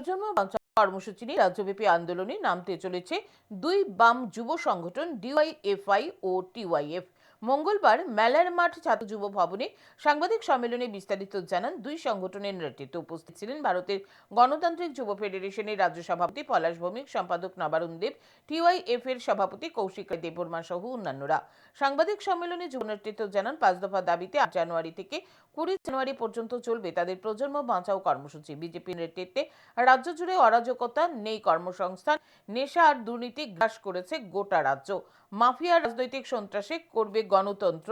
প্রজন্ম বাঁচাও কর্মসূচি নিয়ে রাজ্যব্যাপী আন্দোলনে নামতে চলেছে দুই বাম যুব সংগঠন ডিওয়াইএফআই ও টিওয়াইএফ মঙ্গলবার মেলার মাঠ ছাত্র যুব ভবনে সাংবাদিক সম্মেলনে বিস্তারিত জানান দুই সংগঠনের নেতৃত্বে উপস্থিত ছিলেন ভারতের গণতান্ত্রিক যুব ফেডারেশনের রাজ্য সভাপতি পলাশ ভৌমিক, সম্পাদক নবারুণ দেব টিওয়াইএফ এর সভাপতি কৌশিক দেববর্মা সহ অন্যান্যরা। সাংবাদিক সম্মেলনে যুব নেতৃত্ব জানান, পাঁচ দফা দাবিতে আট জানুয়ারি থেকে কুড়ি জানুয়ারি পর্যন্ত চলবে তাদের প্রজন্ম বাঁচাও কর্মসূচি। বিজেপি নেতৃত্বে রাজ্য জুড়ে অরাজকতা নেই কর্মসংস্থান, নেশা আর দুর্নীতি গ্রাস করেছে গোটা রাজ্য। মাফিয়া রাজনৈতিক সন্ত্রাসে করবে গণতন্ত্র,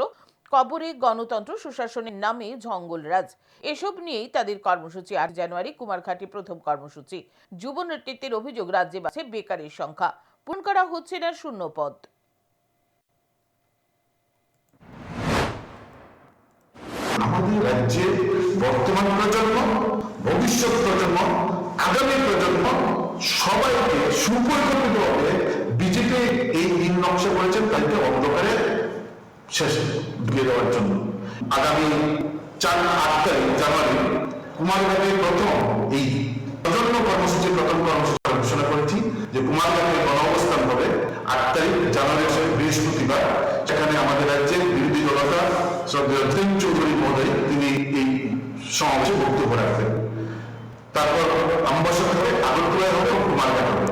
কবরে গণতন্ত্র, সুশাসনের নামে জঙ্গলরাজ। এসব নিয়েই তাদের কর্মসূচি আট জানুয়ারি, কুমারঘাটে প্রথম কর্মসূচি। যুব নেতৃত্বের অভিযোগ, রাজ্যে বাড়ছে বেকারের সংখ্যা। পূরণ করা হচ্ছে না শূন্য পদ। আমাদের রাজ্যের বর্তমান প্রজন্ম, ভবিষ্যৎ প্রজন্ম, আগামী প্রজন্ম সবাইকে সুপরিকল্পিতভাবে বিজেপি এই নীল নকশা করেছেন, তাদেরকে অন্ধকারে শেষ ঢুকিয়ে দেওয়ার জন্য। আগামী চার আট তারিখ জানুয়ারি কুমারঘাটে প্রথম এই প্রজন্ম কর্মসূচির প্রথম কর্মসূচি ঘোষণা করেছি যে কুমারঘাটে গণ অবস্থান হবে আট তারিখ জানুয়ারি মাসের বৃহস্পতিবার সেখানে আমাদের রাজ্যের বিরোধী দলতা অর্জুন চৌধুরী মহোদয়, তিনি এই সমাবেশে বক্তব্য রাখবেন। তারপর আমবাসা হবে আগরতলায় হবে কুমারঘাট হবে